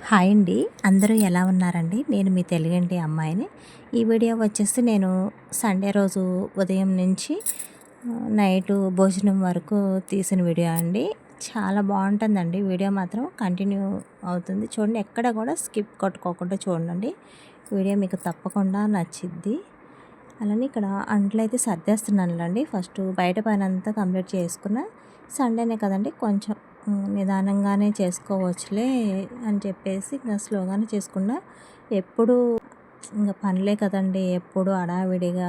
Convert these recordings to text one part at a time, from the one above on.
Hi అండి. అందరూ ఎలా ఉన్నారండి? నేను మీ తెలుగంటి అమ్మాయిని. ఈ వీడియో వచ్చేసి నేను సండే రోజు ఉదయం నుంచి నైటు నైట్ భోజనం వరకు తీసిన వీడియో అండి. చాలా బాగుంటుందండి. వీడియో మాత్రం కంటిన్యూ అవుతుంది. చూడండి ఎక్కడ కూడా స్కిప్ కొట్టుకోకుండా చూడండి. వీడియో మీకు తప్పకుండా నచ్చిద్ది. అలానే ఇక్కడ అంట్లు అయితే సర్దేస్తున్నానులేండి. ఫస్ట్ బయట పని అంతా కంప్లీట్ చేసుకున్న సండేనే కదండి. కొంచెం నిదానంగానే చేసుకోవచ్చులే అని చెప్పేసి ఇంకా స్లోగానే చేసుకున్నా. ఎప్పుడు ఇంకా పనులే కదండి ఎప్పుడు అడావిడిగా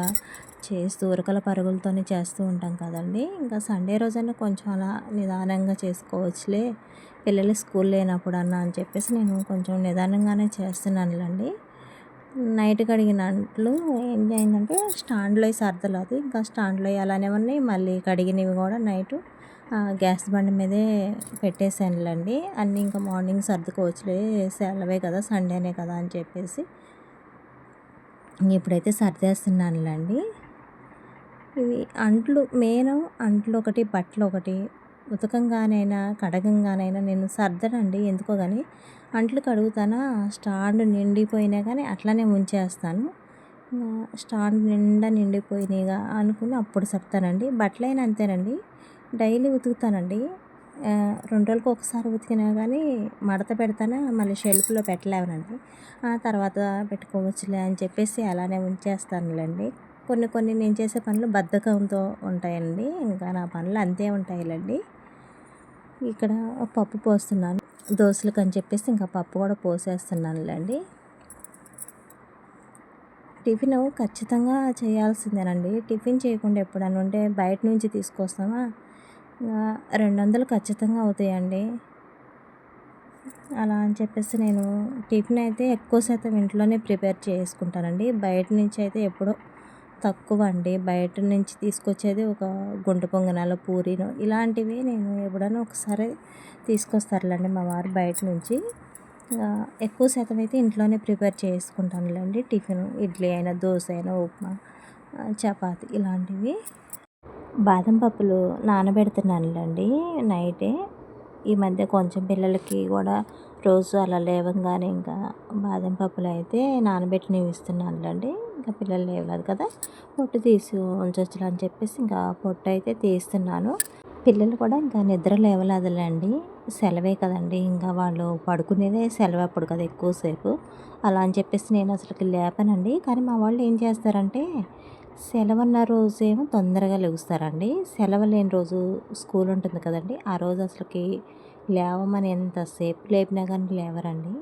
చేస్తూ ఉరకల పరుగులతోనే చేస్తూ ఉంటాం కదండి. ఇంకా సండే రోజైనా కొంచెం అలా నిదానంగా చేసుకోవచ్చులే పిల్లలు స్కూల్ లేనప్పుడు అన్న అని చెప్పేసి నేను కొంచెం నిదానంగానే చేస్తున్నానులండి. నైట్ కడిగినట్లు ఏం చేయిందంటే స్టాండ్లో సర్దలేదు ఇంకా స్టాండ్లో అలానే ఉన్నాయి. మళ్ళీ కడిగినవి కూడా నైట్ గ్యాస్ బండి మీదే పెట్టేసానులేండి అన్నీ ఇంకా మార్నింగ్ సర్దుకోవచ్చులే. సెలవే కదా సండేనే కదా అని చెప్పేసి ఇప్పుడైతే సర్దేస్తున్నానులేండి. ఇవి అంట్లు మెయిన్ అంట్లు ఒకటి బట్టలు ఒకటి ఉతకంగానైనా కడగంగానైనా నేను సర్దనండి. ఎందుకో కానీ అంట్లు కడుగుతానా స్టాండ్ నిండిపోయినా కానీ అట్లానే ఉంచేస్తాను స్టాండ్ నిండా నిండిపోయినాయిగా అనుకుని అప్పుడు సర్తానండి బట్టలైనా అంతేనండి. డైలీ ఉతుకుతానండి. రెండు రోజులకు ఒకసారి ఉతికినా కానీ మడత పెడతానా మళ్ళీ షెల్ఫ్లో పెట్టలేవనండి. ఆ తర్వాత పెట్టుకోవచ్చులే అని చెప్పేసి అలానే ఉంచేస్తానులేండి. కొన్ని కొన్ని నేను చేసే పనులు బద్ధకంతో ఉంటాయండి. ఇంకా నా పనులు అంతే ఉంటాయిలండి. ఇక్కడ పప్పు పోస్తున్నాను. దోశలకు అని చెప్పేసి ఇంకా పప్పు కూడా పోసేస్తున్నానులేండి. టిఫిన్ ఖచ్చితంగా చేయాల్సిందేనండి. టిఫిన్ చేయకుండా ఎప్పుడన్నా ఉంటే బయట నుంచి తీసుకొస్తామా? రెండు వందలు ఖచ్చితంగా అవుతాయండి. అలా అని చెప్పేసి నేను టిఫిన్ అయితే ఎక్కువ శాతం ఇంట్లోనే ప్రిపేర్ చేసుకుంటానండి. బయట నుంచి అయితే ఎప్పుడో తక్కువ అండి బయట నుంచి తీసుకొచ్చేది ఒక గుంట పొంగనాలు పూరీను ఇలాంటివి నేను ఎప్పుడైనా ఒకసారి తీసుకొస్తారులేండి మా వారు బయట నుంచి. ఎక్కువ శాతం అయితే ఇంట్లోనే ప్రిపేర్ చేసుకుంటానులేండి. టిఫిన్ ఇడ్లీ అయినా దోశ అయినా ఉప్మా చపాతి ఇలాంటివి. బాదం పప్పులు నానబెడుతున్నానులేండి నైటే. ఈ మధ్య కొంచెం పిల్లలకి కూడా రోజు అలా లేవంగానే ఇంకా బాదం పప్పులు అయితే నానబెట్టినవి ఇస్తున్నానులేండి. ఇంకా పిల్లలు లేవలేదు కదా పొట్టు తీసి ఉంచొచ్చు అని చెప్పేసి ఇంకా పొట్టు అయితే తీస్తున్నాను. పిల్లలు కూడా ఇంకా నిద్ర లేవలేదులేండి. సెలవే కదండి. ఇంకా వాళ్ళు పడుకునేదే సెలవు అప్పుడు కదా ఎక్కువసేపు. అలా అని చెప్పేసి నేను అసలుకి లేపనండి. కానీ మా వాళ్ళు ఏం చేస్తారంటే సెలవు రోజు రోజేమో తొందరగా లెగుస్తారండి. సెలవు లేని రోజు స్కూల్ ఉంటుంది కదండి. ఆ రోజు అసలుకి లేవమని ఎంతసేపు లేపినా కానీ లేవరండి.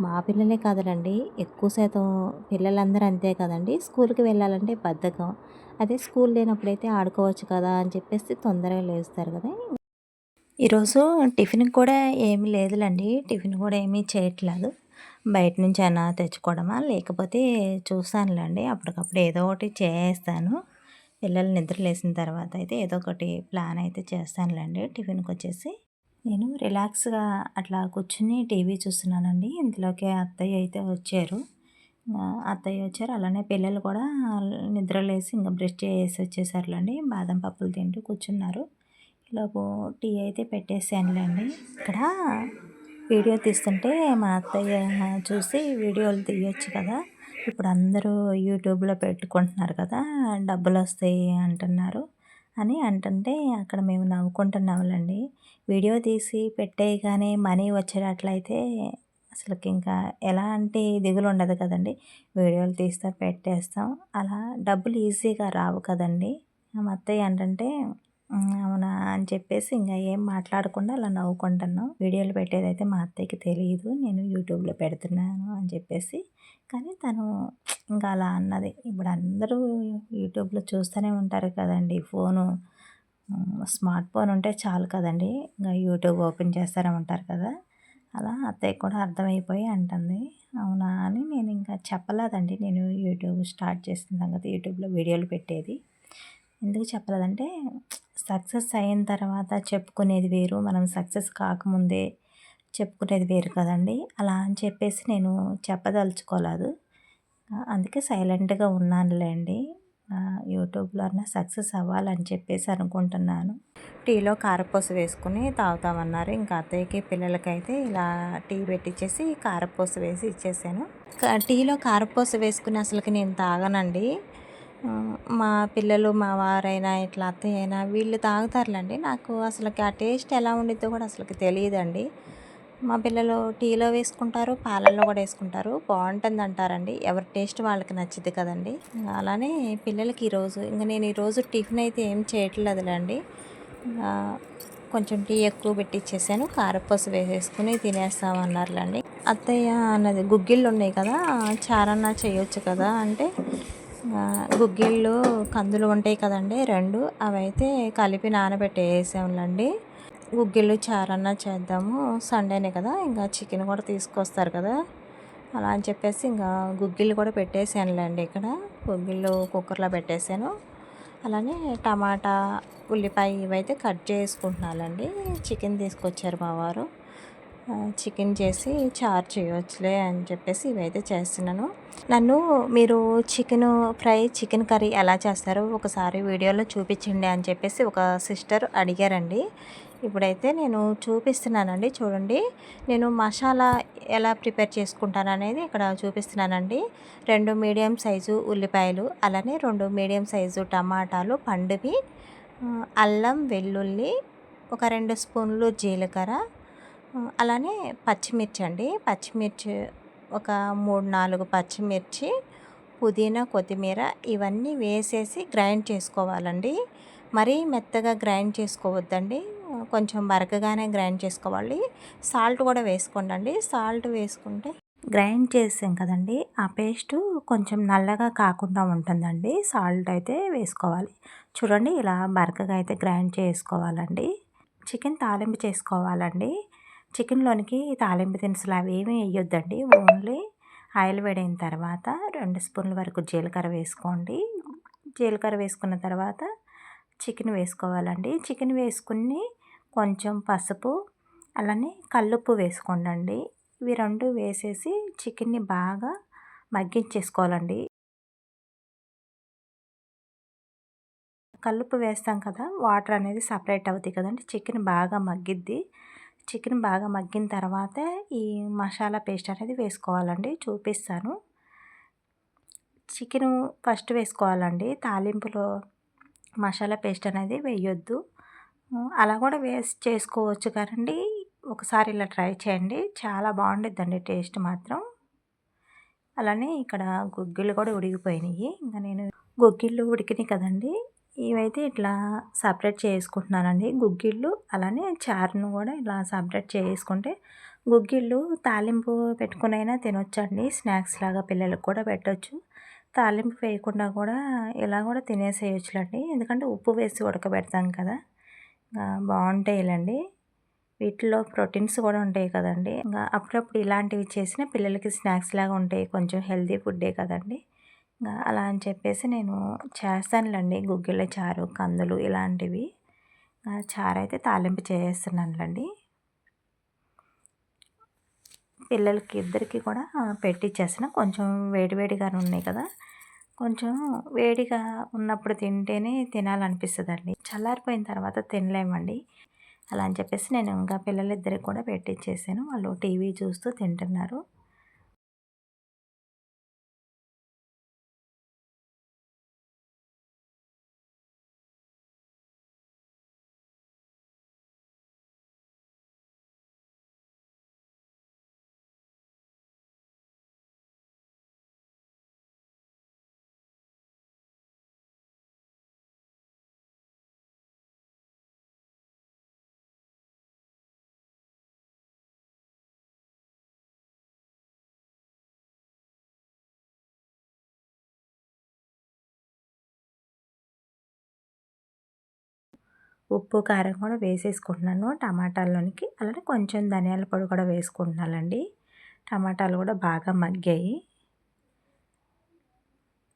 మా పిల్లలే కాదులండి. ఎక్కువ శాతం పిల్లలందరూ అంతే కదండి. స్కూల్కి వెళ్ళాలంటే బద్ధకం. అదే స్కూల్ లేనప్పుడైతే ఆడుకోవచ్చు కదా అని చెప్పేసి తొందరగా లేస్తారు కదా. ఈరోజు టిఫిన్ కూడా ఏమీ లేదులేండి. టిఫిన్ కూడా ఏమీ చేయట్లేదు. బయట నుంచి అయినా తెచ్చుకోవడమా? లేకపోతే చూస్తానులేండి. అప్పటికప్పుడు ఏదో ఒకటి చేస్తాను. పిల్లలు నిద్ర లేసిన తర్వాత అయితే ఏదో ఒకటి ప్లాన్ అయితే చేస్తానులేండి టిఫిన్కి వచ్చేసి. నేను రిలాక్స్గా అట్లా కూర్చుని టీవీ చూస్తున్నానండి. ఇంతలోకి అత్తయ్య అయితే వచ్చారు. అత్తయ్య వచ్చారు. అలానే పిల్లలు కూడా నిద్రలేసి ఇంకా బ్రష్ చేసి వచ్చేసారులేండి. బాదం పప్పులు తింటూ కూర్చున్నారు. లోపు టీ అయితే పెట్టేసానులేండి ఇక్కడ వీడియో తీస్తుంటే మా అత్తయ్య చూసి వీడియోలు తీయొచ్చు కదా. ఇప్పుడు అందరూ యూట్యూబ్లో పెట్టుకుంటున్నారు కదా డబ్బులు వస్తాయి అంటున్నారు అని అంటుంటే అక్కడ మేము నవ్వుకుంటున్నాములండి. వీడియో తీసి పెట్టేయగానే మనీ వచ్చేటట్లయితే అసలుకి ఇంకా ఎలాంటి దిగులు ఉండదు కదండి. వీడియోలు తీస్తా పెట్టేస్తాం. అలా డబ్బులు ఈజీగా రావు కదండి. మా అత్తయ్య ఏంటంటే అవునా? అని చెప్పేసి ఇంకా ఏం మాట్లాడకుండా అలా నవ్వుకుంటున్నాం. వీడియోలు పెట్టేదైతే మా అత్తయ్యకి తెలియదు నేను యూట్యూబ్లో పెడుతున్నాను అని చెప్పేసి. కానీ తను ఇంకా అలా అన్నది. ఇప్పుడు అందరూ యూట్యూబ్లో చూస్తూనే ఉంటారు కదండి. ఫోను స్మార్ట్ ఫోన్ ఉంటే చాలు కదండి. ఇంకా యూట్యూబ్ ఓపెన్ చేస్తారని ఉంటారు కదా. అలా అత్తయ్య కూడా అర్థమైపోయి అంటుంది. అవునా అని నేను ఇంకా చెప్పలేదండి. నేను యూట్యూబ్ స్టార్ట్ చేసిన సంగతి యూట్యూబ్లో వీడియోలు పెట్టేది. ఎందుకు చెప్పలేదంటే సక్సెస్ అయిన తర్వాత చెప్పుకునేది వేరు మనం సక్సెస్ కాకముందే చెప్పుకునేది వేరు కదండి. అలా అని చెప్పేసి నేను చెప్పదలుచుకోలేదు. అందుకే సైలెంట్గా ఉన్నానులేండి. యూట్యూబ్లో అన్న సక్సెస్ అవ్వాలని చెప్పేసి అనుకుంటున్నాను. టీలో కారపూస వేసుకుని తాగుతామన్నారు. ఇంకా అత్తయ్యకి పిల్లలకైతే ఇలా టీ పెట్టించేసి కారపూస వేసి ఇచ్చేసాను. టీలో కారపూస వేసుకుని అసలుకి నేను తాగనండి. మా పిల్లలు మా వారైనా ఇట్లా అత్తయ్య అయినా వీళ్ళు తాగుతారులేండి. నాకు అసలుకి ఆ టేస్ట్ ఎలా ఉండిద్దో కూడా అసలుకి తెలియదండి. మా పిల్లలు టీలో వేసుకుంటారు పాలల్లో కూడా వేసుకుంటారు. బాగుంటుంది అంటారండి ఎవరి టేస్ట్ వాళ్ళకి నచ్చింది కదండి. అలానే పిల్లలకి ఈరోజు ఇంకా నేను ఈరోజు టిఫిన్ అయితే ఏం చేయట్లేదులేండి. కొంచెం టీ ఎక్కువ పెట్టిచ్చేసాను. కారపూస వేసేసుకుని తినేస్తామన్నారులేండి అత్తయ్య అన్నది గుగ్గిళ్ళు ఉన్నాయి కదా చారన్నా చేయొచ్చు కదా అంటే గుగ్గిళ్ళు కందులు ఉంటాయి కదండి రెండు. అవి అయితే కలిపి నానబెట్టేసాంలేండి. గుగ్గిళ్ళు చారన్న చేద్దాము. సండేనే కదా ఇంకా చికెన్ కూడా తీసుకొస్తారు కదా. అలా అని చెప్పేసి ఇంకా గుగ్గిళ్ళు కూడా పెట్టేసానులేండి ఇక్కడ. గుగ్గిళ్ళు కుక్కర్లో పెట్టేశాను. అలానే టమాటా ఉల్లిపాయ ఇవైతే కట్ చేసుకుంటున్నానండి. చికెన్ తీసుకొచ్చారు మా వారు. చికెన్ చేసి చారు చేయవచ్చులే అని చెప్పేసి ఇవైతే చేస్తున్నాను. నన్ను మీరు చికెన్ ఫ్రై చికెన్ కర్రీ ఎలా చేస్తారో ఒకసారి వీడియోలో చూపించండి అని చెప్పేసి ఒక సిస్టర్ అడిగారండి. ఇప్పుడైతే నేను చూపిస్తున్నానండి చూడండి. నేను మసాలా ఎలా ప్రిపేర్ చేసుకుంటాను అనేది ఇక్కడ చూపిస్తున్నానండి. రెండు మీడియం సైజు ఉల్లిపాయలు అలానే రెండు మీడియం సైజు టమాటాలు పండువి అల్లం వెల్లుల్లి ఒక రెండు స్పూన్లు జీలకర్ర అలానే పచ్చిమిర్చి అండి. పచ్చిమిర్చి ఒక మూడు నాలుగు పచ్చిమిర్చి పుదీనా కొత్తిమీర ఇవన్నీ వేసేసి గ్రైండ్ చేసుకోవాలండి. మరీ మెత్తగా గ్రైండ్ చేసుకోవద్దండి. కొంచెం బరకగానే గ్రైండ్ చేసుకోవాలి. సాల్ట్ కూడా వేసుకోండి సాల్ట్ వేసుకుంటే గ్రైండ్ చేసాం కదండి. ఆ పేస్ట్ కొంచెం నల్లగా కాకుండా ఉంటుందండి. సాల్ట్ అయితే వేసుకోవాలి. చూడండి ఇలా బరకగా అయితే గ్రైండ్ చేసుకోవాలండి. చికెన్ తాలింపు చేసుకోవాలండి. చికెన్లోనికి తాలింపు దినుసులు అవి ఏమీ వేయొద్దండి. ఓన్లీ ఆయిల్ వేడైన తర్వాత రెండు స్పూన్ల వరకు జీలకర్ర వేసుకోండి. జీలకర్ర వేసుకున్న తర్వాత చికెన్ వేసుకోవాలండి. చికెన్ వేసుకుని కొంచెం పసుపు అలానే కల్లుప్పు వేసుకోండి ఇవి రెండు వేసేసి చికెన్ని బాగా మగ్గించేసుకోవాలండి. కల్లుప్పు వేస్తాం కదా వాటర్ అనేది సపరేట్ అవుతాయి కదండి చికెన్ బాగా మగ్గిద్ది. చికెన్ బాగా మగ్గిన తర్వాత ఈ మసాలా పేస్ట్ అనేది వేసుకోవాలండి చూపిస్తాను. చికెన్ ఫస్ట్ వేసుకోవాలండి తాలింపులో మసాలా పేస్ట్ అనేది వేయొద్దు. అలా కూడా వేస్ట్ చేసుకోవచ్చు కదండి. ఒకసారి ఇలా ట్రై చేయండి. చాలా బాగుండిద్దండి టేస్ట్ మాత్రం. అలానే ఇక్కడ గుగ్గిళ్ళు కూడా ఉడికిపోయినాయి. ఇంకా నేను గుగ్గిళ్ళు ఉడికినాయి కదండి. ఇవైతే ఇట్లా సపరేట్ చేసుకుంటున్నానండి. గుగ్గిళ్ళు అలానే చారును కూడా ఇలా సపరేట్ చేసుకుంటే గుగ్గిళ్ళు తాలింపు పెట్టుకునైనా తినొచ్చండి. స్నాక్స్ లాగా పిల్లలకు కూడా పెట్టచ్చు. తాలింపు వేయకుండా కూడా ఇలా కూడా తినేసేయచ్చులండి. ఎందుకంటే ఉప్పు వేసి ఉడకబెడతాం కదా. బాగుంటాయిలండి. వీటిలో ప్రోటీన్స్ కూడా ఉంటాయి కదండి. ఇంకా అప్పుడప్పుడు ఇలాంటివి చేసిన పిల్లలకి స్నాక్స్ లాగా ఉంటాయి. కొంచెం హెల్తీ ఫుడ్డే కదండి. అలా అని చెప్పేసి నేను చేస్తానులేండి. గుగ్గిళ్ళ చారు కందులు ఇలాంటివి. చారు అయితే తాలింపు చేస్తున్నానులండి. పిల్లలకి ఇద్దరికి కూడా పెట్టిచ్చేసిన కొంచెం వేడివేడిగానే ఉన్నాయి కదా. కొంచెం వేడిగా ఉన్నప్పుడు తింటేనే తినాలనిపిస్తుందండి. చల్లారిపోయిన తర్వాత తినలేమండి. అలా అని చెప్పేసి నేను ఇంకా పిల్లలిద్దరికి కూడా పెట్టించేసాను వాళ్ళు టీవీ చూస్తూ తింటున్నారు. ఉప్పు కారం కూడా వేసేసుకుంటున్నాను టమాటాల్లోనికి. అలానే కొంచెం ధనియాల పొడి కూడా వేసుకుంటున్నానండి. టమాటాలు కూడా బాగా మగ్గాయి.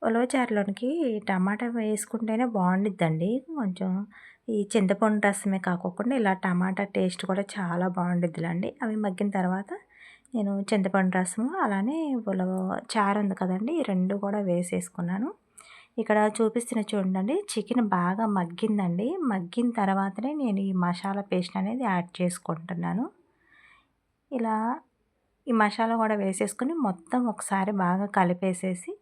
ఉలవచారులోనికి టమాటా వేసుకుంటేనే బాగుండిద్దండి. కొంచెం ఈ చింతపండు రసమే కాకుండా ఇలా టమాటా టేస్ట్ కూడా చాలా బాగుండిద్దిలండి. అవి మగ్గిన తర్వాత నేను చింతపండు రసము అలానే ఉలవ చారు ఉంది కదండి ఈ రెండు కూడా వేసేసుకున్నాను. ఇక్కడ చూపిస్తున్న చూడండి చికెన్ బాగా మగ్గిందండి. మగ్గిన తర్వాతనే నేను ఈ మసాలా పేస్ట్ అనేది యాడ్ చేసుకుంటున్నాను. ఇలా ఈ మసాలా కూడా వేసేసుకుని మొత్తం ఒకసారి బాగా కలిపేసేసి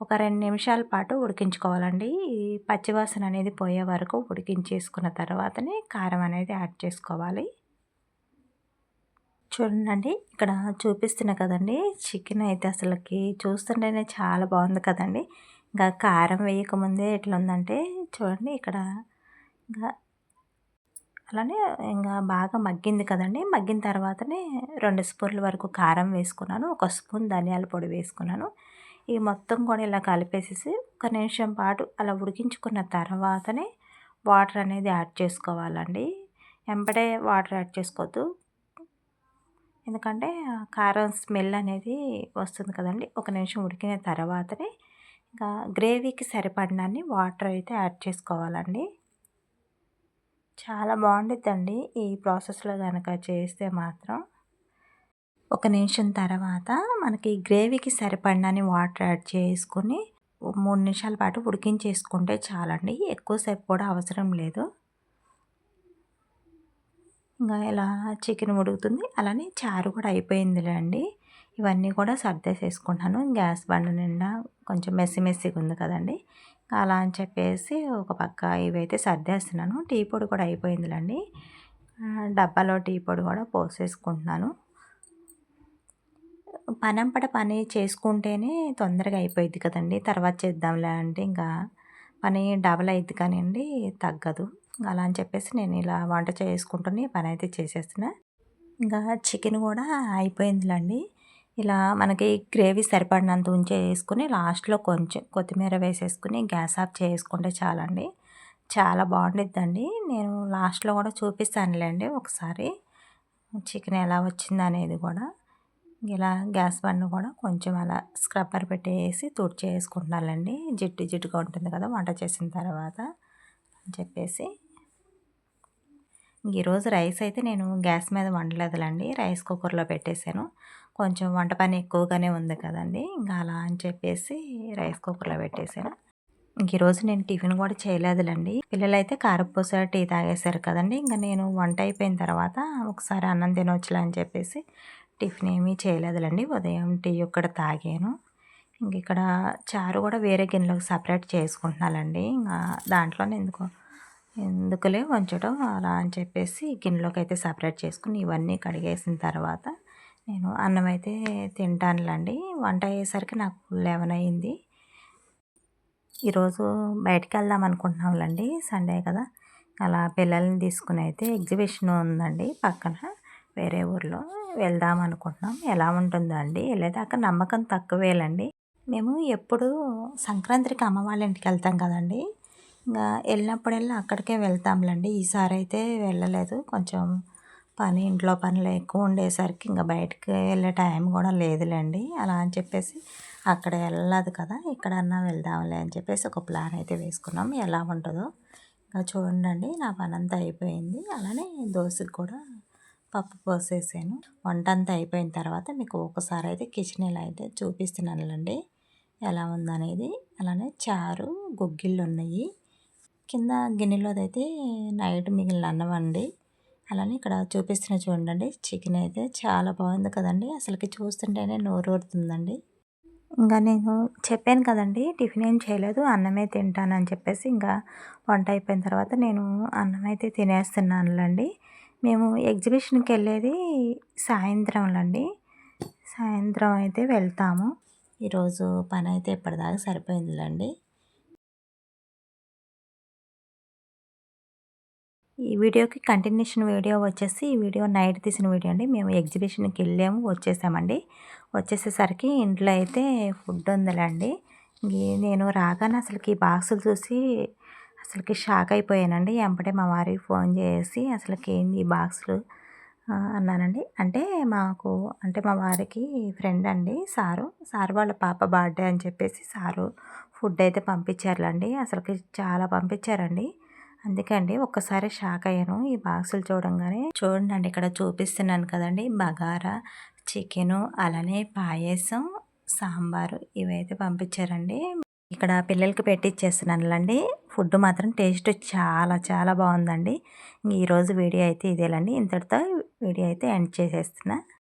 ఒక రెండు నిమిషాల పాటు ఉడికించుకోవాలండి. ఈ పచ్చివాసన అనేది పోయే వరకు ఉడికించేసుకున్న తర్వాతనే కారం అనేది యాడ్ చేసుకోవాలి. చూడండి ఇక్కడ చూపిస్తున్నా కదండి చికెన్ అయితే అసలుకి చూస్తుంటేనే చాలా బాగుంది కదండి. ఇంకా కారం వేయకముందే ఎట్లా ఉందంటే చూడండి ఇక్కడ ఇంకా అలానే ఇంకా బాగా మగ్గింది కదండి. మగ్గిన తర్వాతనే రెండు స్పూన్ల వరకు కారం వేసుకున్నాను. ఒక స్పూన్ ధనియాల పొడి వేసుకున్నాను. ఈ మొత్తం కూడా ఇలా కలిపేసేసి ఒక నిమిషం పాటు అలా ఉడికించుకున్న తర్వాతనే వాటర్ అనేది యాడ్ చేసుకోవాలండి. వెంబడే వాటర్ యాడ్ చేసుకోవద్దు. ఎందుకంటే కారం స్మెల్ అనేది వస్తుంది కదండి. ఒక నిమిషం ఉడికిన తర్వాతనే ఇంకా గ్రేవీకి సరిపడినన్ని వాటర్ అయితే యాడ్ చేసుకోవాలండి. చాలా బాగుండిద్దండి ఈ ప్రాసెస్లో కనుక చేస్తే మాత్రం. ఒక నిమిషం తర్వాత మనకి గ్రేవీకి సరిపడినని వాటర్ యాడ్ చేసుకొని మూడు నిమిషాల పాటు ఉడికించేసుకుంటే చాలండి. ఎక్కువసేపు కూడా అవసరం లేదు. ఇంకా ఇలా చికెన్ ఉడుకుతుంది? అలానే చారు కూడా అయిపోయిందిలే అండి ఇవన్నీ కూడా సర్దేసేసుకుంటాను. గ్యాస్ బండ నిండా కొంచెం మెస్సి మెస్సిగా ఉంది కదండి. అలా అని చెప్పేసి ఒక పక్క ఇవైతే సర్దేస్తున్నాను. టీ పొడి కూడా అయిపోయిందిలండి. డబ్బాలో టీ పొడి కూడా పోసేసుకుంటున్నాను. పనంపడ పని చేసుకుంటేనే తొందరగా అయిపోయింది కదండి. తర్వాత చేద్దాంలే అంటే ఇంకా పని డబల్ అయింది కానివ్వండి తగ్గదు. అలా అని చెప్పేసి నేను ఇలా వంట చేసుకుంటూనే పని అయితే చేసేస్తున్నా. ఇంకా చికెన్ కూడా అయిపోయిందిలండి. ఇలా మనకి గ్రేవీ సరిపడినంత ఉంచేసుకుని లాస్ట్లో కొంచెం కొత్తిమీర వేసేసుకుని గ్యాస్ ఆఫ్ చేసుకుంటే చాలండి. చాలా బాగుండిద్దండి. నేను లాస్ట్లో కూడా చూపిస్తానులేండి ఒకసారి. చికెన్ ఎలా వచ్చింది అనేది కూడా. ఇలా గ్యాస్ బండ్ కూడా కొంచెం అలా స్క్రబ్బర్ పెట్టేసి తుడిచేసుకుంటున్నానండి జిడ్డు జిడ్డుగా ఉంటుంది కదా వంట చేసిన తర్వాత అని చెప్పేసి. ఈరోజు రైస్ అయితే నేను గ్యాస్ మీద వండలేదులండి. రైస్ కుక్కర్లో పెట్టేశాను. కొంచెం వంట పని ఎక్కువగానే ఉంది కదండి. ఇంకా అలా అని చెప్పేసి రైస్ కుక్కర్లో పెట్టేసాను ఇంక ఈరోజు నేను టిఫిన్ కూడా చేయలేదులండి. పిల్లలైతే కారపూస టీ తాగేశారు కదండి. ఇంకా నేను వంట అయిపోయిన తర్వాత ఒకసారి అన్నం తినవచ్చులే అని చెప్పేసి టిఫిన్ ఏమీ చేయలేదులండి. ఉదయం టీ ఒక్కడ తాగాను. ఇంక ఇక్కడ చారు కూడా వేరే గిన్నెలోకి సపరేట్ చేసుకుంటున్నానండి. ఇంకా దాంట్లోనే ఎందుకో ఎందుకులే వంచడం అలా అని చెప్పేసి గిన్నెలోకి అయితే సపరేట్ చేసుకుని ఇవన్నీ కడిగేసిన తర్వాత నేను అన్నం అయితే తింటానులేండి. వంట అయ్యేసరికి నాకు లెవెన్ అయింది ఈరోజు బయటికి వెళ్దాం అనుకుంటున్నాంలండి. సండే కదా. అలా పిల్లల్ని తీసుకుని అయితే ఎగ్జిబిషన్ ఉందండి పక్కన. వేరే ఊర్లో వెళ్దాం అనుకుంటున్నాం. ఎలా ఉంటుందో అండి. వెళ్ళేదాకా నమ్మకం తక్కువేలండి. మేము ఎప్పుడు సంక్రాంతికి అమ్మ వాళ్ళ ఇంటికి వెళ్తాం కదండి. ఇంకా వెళ్ళినప్పుడల్లా అక్కడికే వెళ్తాంలేండి. ఈసారి అయితే వెళ్ళలేదు. కొంచెం పని ఇంట్లో పనులు ఎక్కువ ఉండేసరికి ఇంకా బయటకు వెళ్ళే టైం కూడా లేదులేండి. అలా అని చెప్పేసి అక్కడ వెళ్ళదు కదా ఇక్కడన్నా వెళ్దాంలే అని చెప్పేసి ఒక ప్లాన్ అయితే వేసుకున్నాం. ఎలా ఉంటుందో ఇంకా చూడండి నా పని అంతా అయిపోయింది. అలానే దోశకి కూడా పప్పు పోసేసాను. వంట అంతా అయిపోయిన తర్వాత మీకు ఒకసారి అయితే కిచెన్ ఇలా అయితే చూపిస్తున్నానులేండి. ఎలా ఉందనేది. అలానే చారు గుగ్గిళ్ళు ఉన్నాయి. కింద గిన్నెలోదైతే నైట్ మిగిలిన అన్నం అండి అలానే ఇక్కడ చూపిస్తున్న చూడండి చికెన్ అయితే చాలా బాగుంది కదండి. అసలుకి చూస్తుంటేనే నోరూరుతుందండి ఇంకా నేను చెప్పాను కదండి టిఫిన్ ఏం చేయలేదు అన్నమే తింటాను అని చెప్పేసి ఇంకా వంట అయిపోయిన తర్వాత నేను అన్నం అయితే తినేస్తున్నానులండి. మేము ఎగ్జిబిషన్కి వెళ్ళేది సాయంత్రంలండి సాయంత్రం అయితే వెళ్తాము. ఈరోజు పని అయితే ఇప్పటిదాకా సరిపోయిందిలండి. ఈ వీడియోకి కంటిన్యూషన్ వీడియో వచ్చేసి ఈ వీడియో నైట్ తీసిన వీడియో అండి. మేము ఎగ్జిబిషన్కి వెళ్ళాము వచ్చేసామండి. వచ్చేసేసరికి ఇంట్లో అయితే ఫుడ్ ఉందిలేండి. నేను రాగానే అసలుకి బాక్సులు చూసి అసలుకి షాక్ అయిపోయానండి. ఎంపటే మా వారికి ఫోన్ చేసి అసలుకి ఏంది ఈ బాక్సులు అన్నానండి. అంటే మాకు అంటే మా వారికి ఫ్రెండ్ అండి సారు. సారు వాళ్ళ పాప బర్త్డే అని చెప్పేసి సారు ఫుడ్ అయితే పంపించారులండి. అసలుకి చాలా పంపించారండి. అందుకే అండి ఒక్కసారి షాక్ అయ్యాను ఈ బాక్సులు చూడంగానే. చూడండి అండి ఇక్కడ చూపిస్తున్నాను కదండి బగారా చికెను అలానే పాయసం సాంబారు ఇవైతే పంపించారండి. ఇక్కడ పిల్లలకి పెట్టిచ్చేస్తున్నానులండి ఫుడ్ మాత్రం టేస్ట్ చాలా చాలా బాగుందండి. ఈరోజు వీడియో అయితే ఇదేలండి. ఇంతటితో వీడియో అయితే ఎండ్ చేసేస్తున్నా.